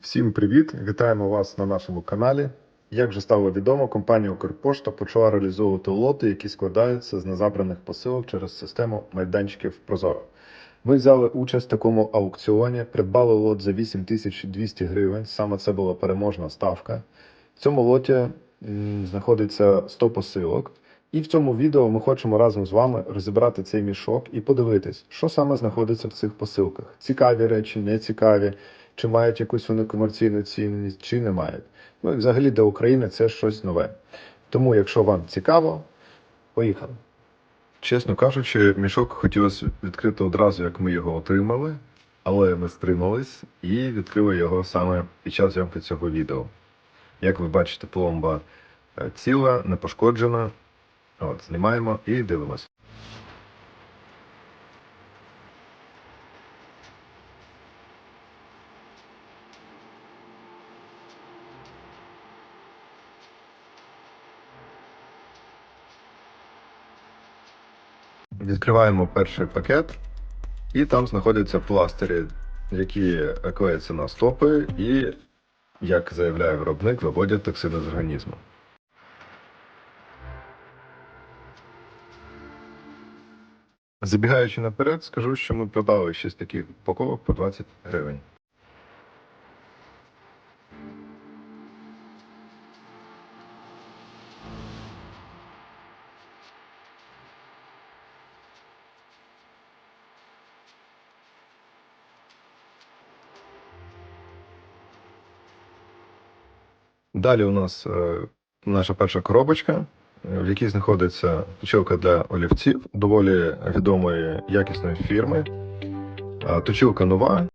Всім привіт! Вітаємо вас на нашому каналі. Як вже стало відомо, компанія Укрпошта почала реалізовувати лоти, які складаються з незабраних посилок через систему майданчиків Прозоро. Ми взяли участь в такому аукціоні, придбали лот за 8200 гривень. Саме це була переможна ставка. В цьому лоті знаходиться 100 посилок. І в цьому відео ми хочемо разом з вами розібрати цей мішок і подивитись, що саме знаходиться в цих посилках. Цікаві речі, не цікаві, чи мають якусь вони комерційну цінність, чи не мають. Ну і взагалі для України це щось нове. Тому, якщо вам цікаво, поїхали. Чесно кажучи, мішок хотілося відкрити одразу, як ми його отримали, але ми стримались і відкрили його саме під час зйомки цього відео. Як ви бачите, пломба е, ціла, не пошкоджена. От, знімаємо і дивимося. Відкриваємо перший пакет, і там знаходяться пластирі, які клеються на стопи і, як заявляє виробник, виводять токсини з організму. Забігаючи наперед, скажу, що ми продали 6 таких упаковок по 20 гривень. Далі у нас е, наша перша коробочка, е, в якій знаходиться точилка для олівців доволі відомої якісної фірми. Точилка нова,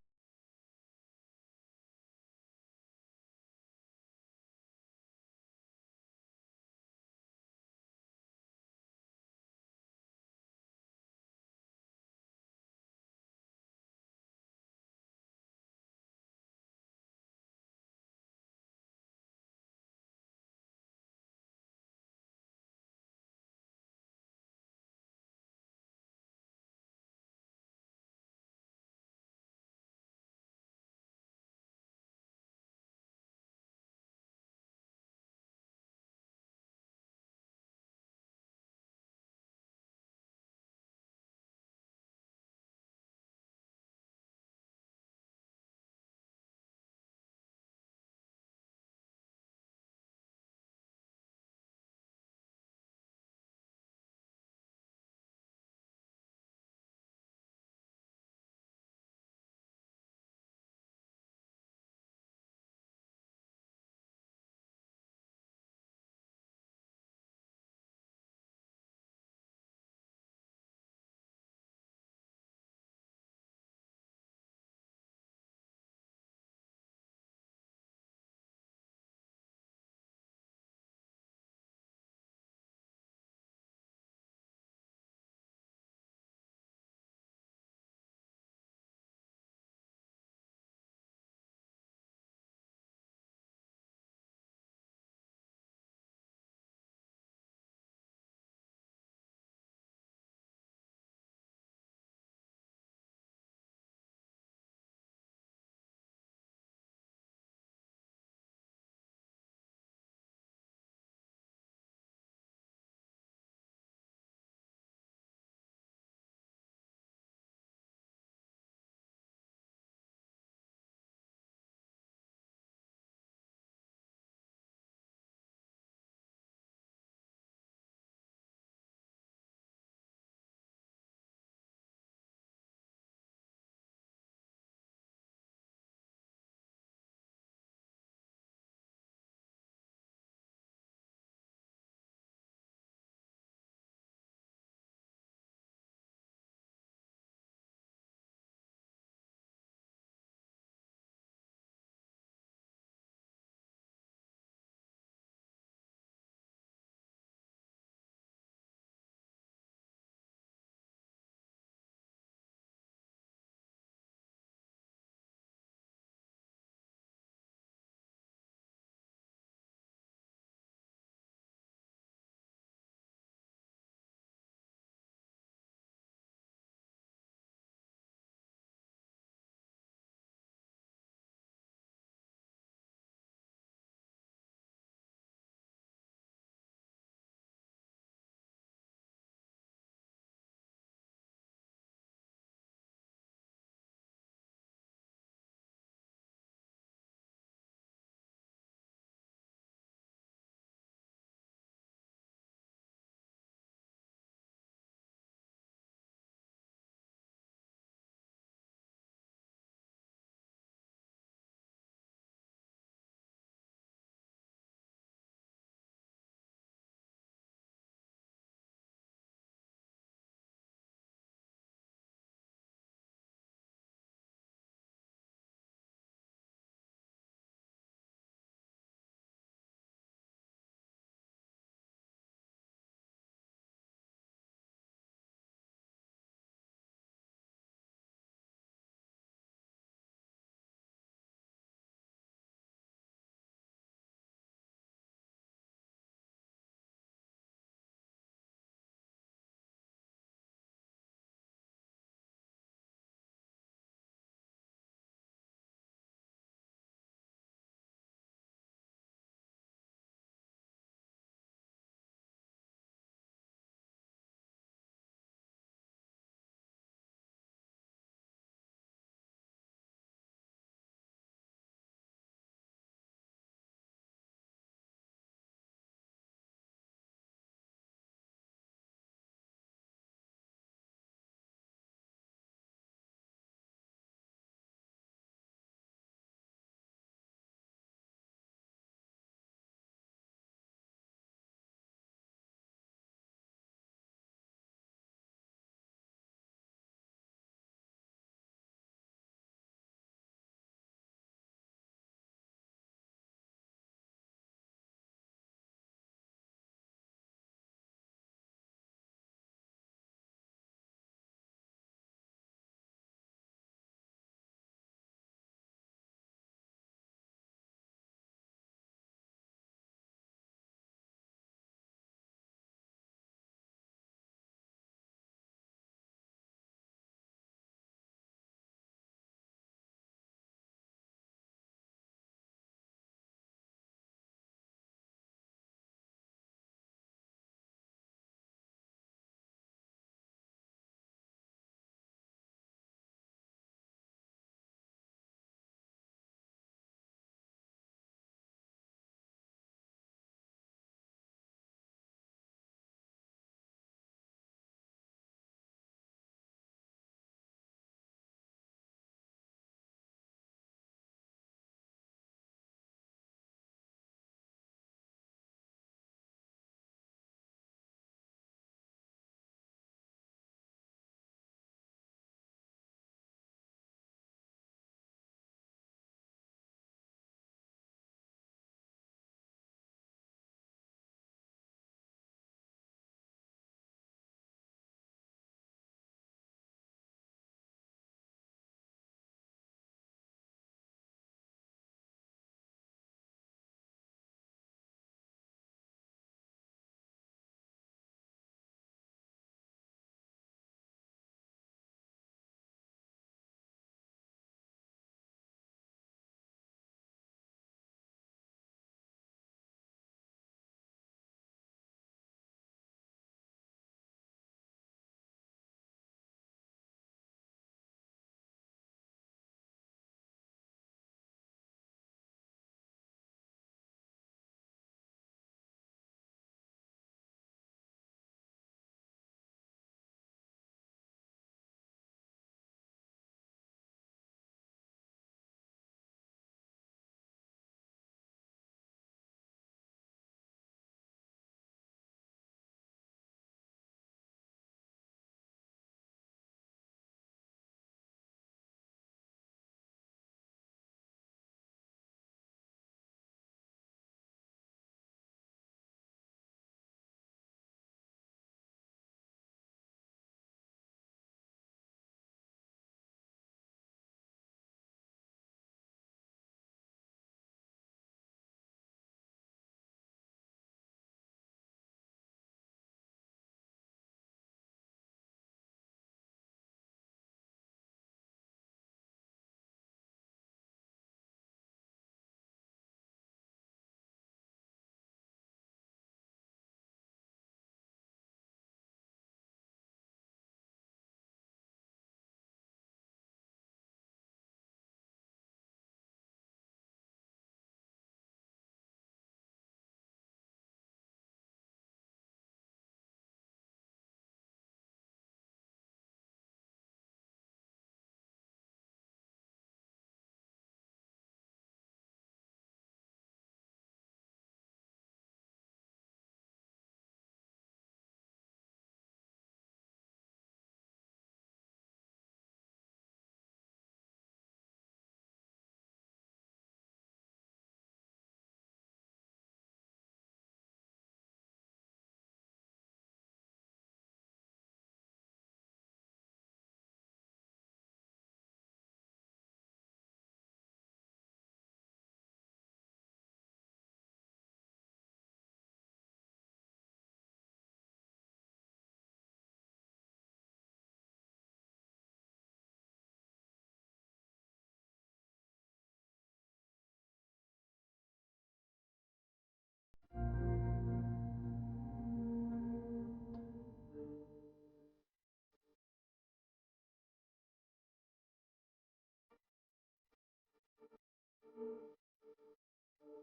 Thank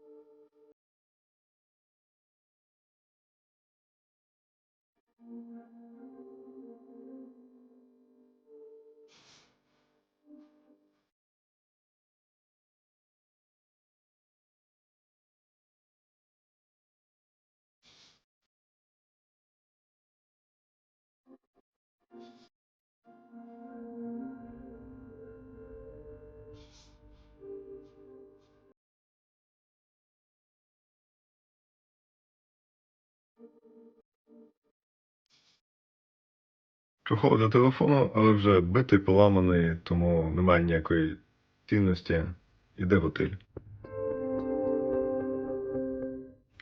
you. Чохол для телефону, але вже битий, поламаний, тому немає ніякої цінності. Іде в утиль.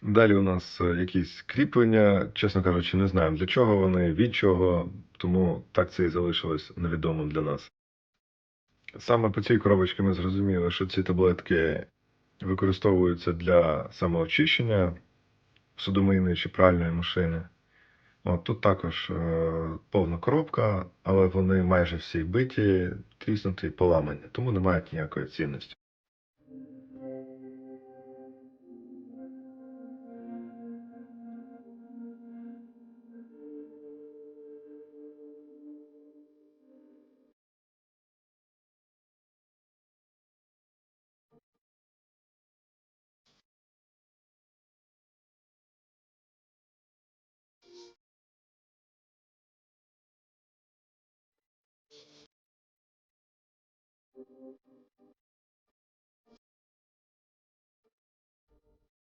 Далі у нас е, якісь кріплення, чесно кажучи, не знаємо для чого вони, від чого, тому так це і залишилось невідомим для нас. Саме по цій коробочці ми зрозуміли, що ці таблетки використовуються для самоочищення судомийної чи пральної машини. От тут також е, повна коробка, але вони майже всі биті, тріснуті, поламані, тому не мають ніякої цінності.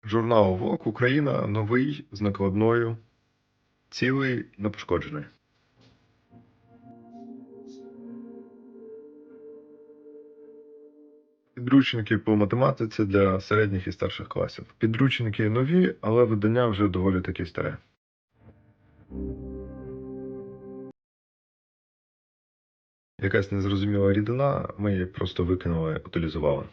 Журнал Вок Україна новий з накладною, цілий, непошкоджений. Підручники по математиці для середніх і старших класів. Підручники нові, але видання вже доволі таки старе. Якась незрозуміла рідина, ми її просто викинули, утилізували.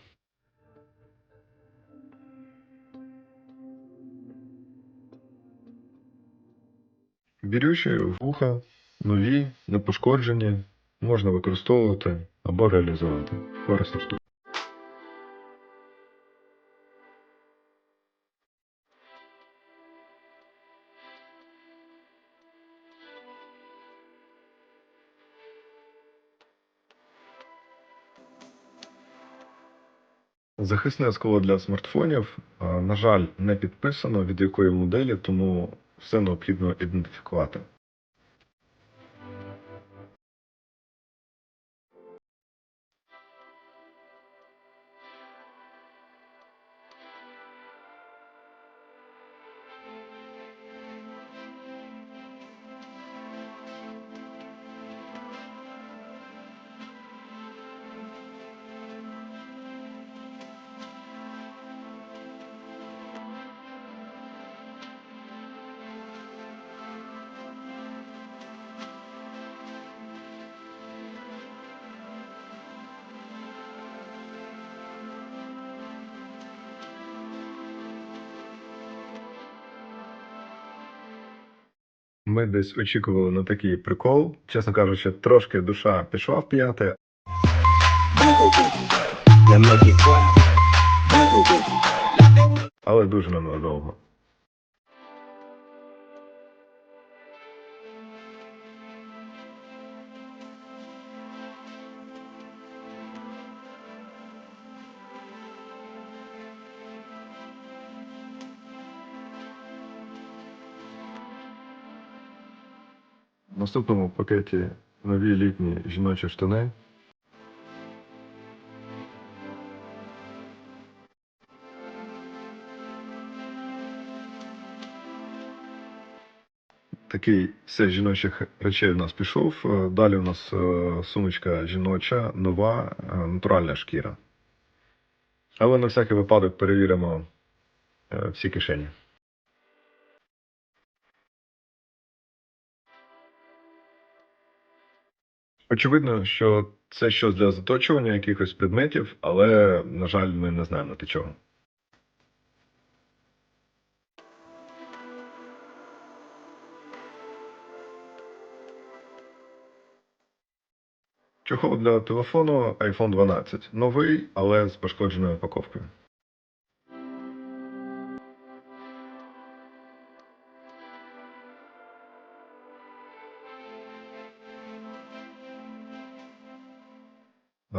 Бірючі вуха, нові, непошкоджені, можна використовувати або реалізовувати. Корисна штука. Захисне скло для смартфонів, на жаль, не підписано від якої моделі, тому все необхідно ідентифікувати. Ми десь очікували на такий прикол. Чесно кажучи, трошки душа пішла в п'яте, але дуже ненадовго. Наступному пакеті нові літні жіночі штани. Такий все жіночих речей у нас пішов. Е, Далі у нас е, сумочка жіноча, нова, е, натуральна шкіра. Але на всякий випадок перевіримо всі кишені. Очевидно, що це щось для заточування якихось предметів, але, на жаль, ми не знаємо для чого. Чохол для телефону iPhone 12. Новий, але з пошкодженою упаковкою.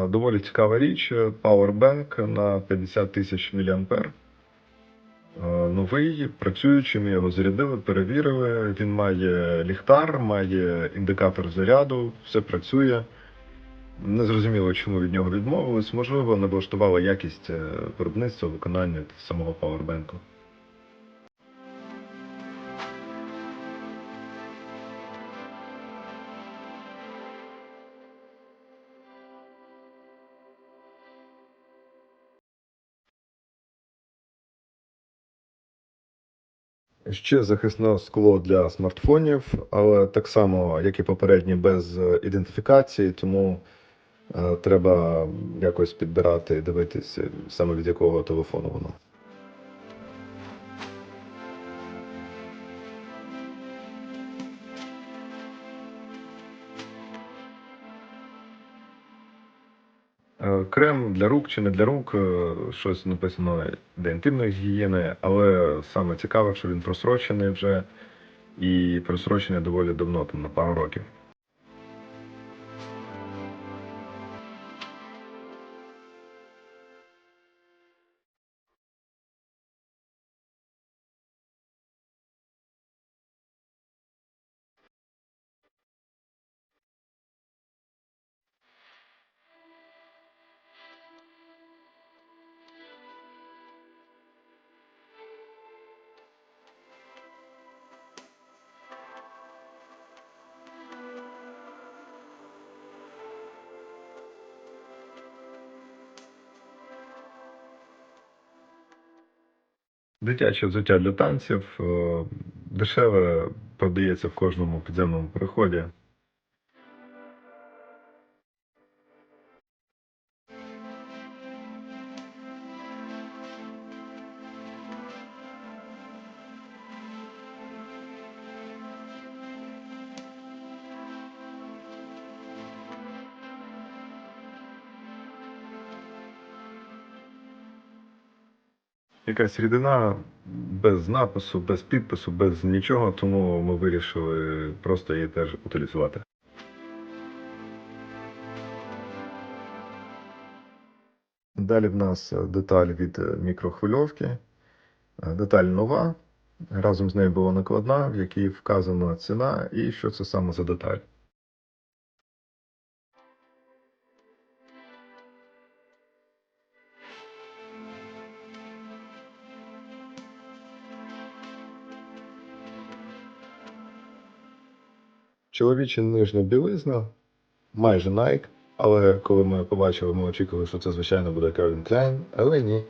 Доволі цікава річ. е, Powerbank на 50 тисяч мА. Новий, працюючий, ми його зарядили, перевірили. Він має ліхтар, має індикатор заряду, все працює. Не зрозуміло, чому від нього відмовились. Можливо, не влаштувала якість е, виробництва виконання самого павербенку. Ще захисне скло для смартфонів, але так само, як і попередні, без е, ідентифікації, тому е, треба якось підбирати і дивитися саме від якого телефону воно. Крем для рук чи не для рук, е, щось написано для інтимної гігієни, але саме цікаве, що він просрочений вже і просрочений доволі давно, там на пару років. Дитяче взуття для танців е, дешеве продається в кожному підземному переході. Якась рідина без напису, без підпису, без нічого, тому ми вирішили просто її теж утилізувати. Далі в нас деталь від мікрохвильовки. Деталь нова. Разом з нею була накладна, в якій вказана ціна і що це саме за деталь. Чоловіча нижня білизна, майже Nike, але коли ми побачили, ми очікували, що це звичайно буде Calvin Klein, але ні.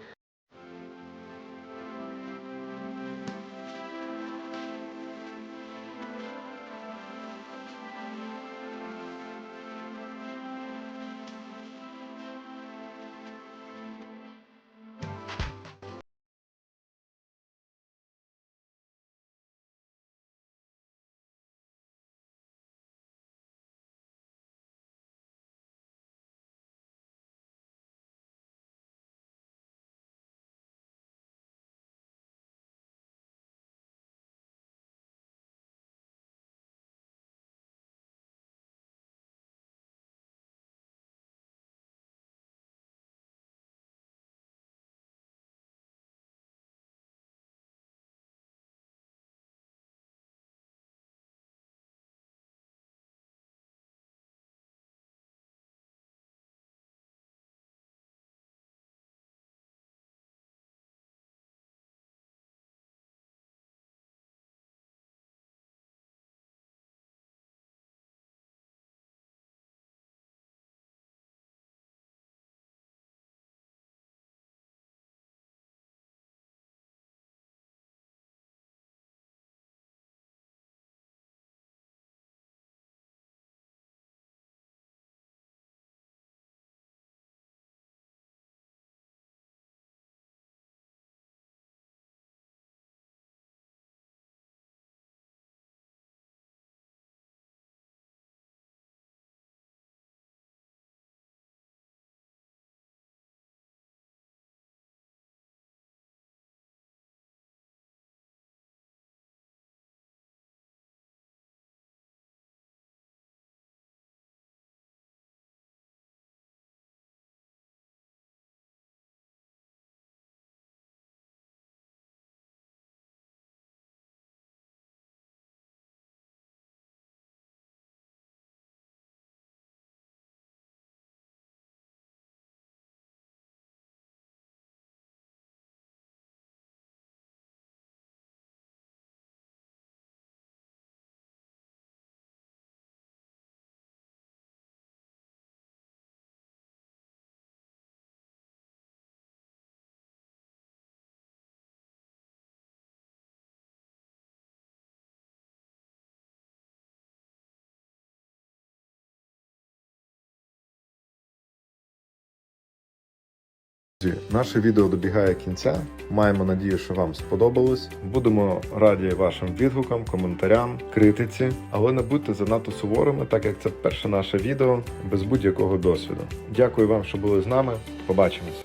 Друзі, Наше відео добігає кінця. Маємо надію, що вам сподобалось. Будемо раді вашим відгукам, коментарям, критиці, але не будьте занадто суворими, так як це перше наше відео без будь-якого досвіду. Дякую вам, що були з нами. Побачимось.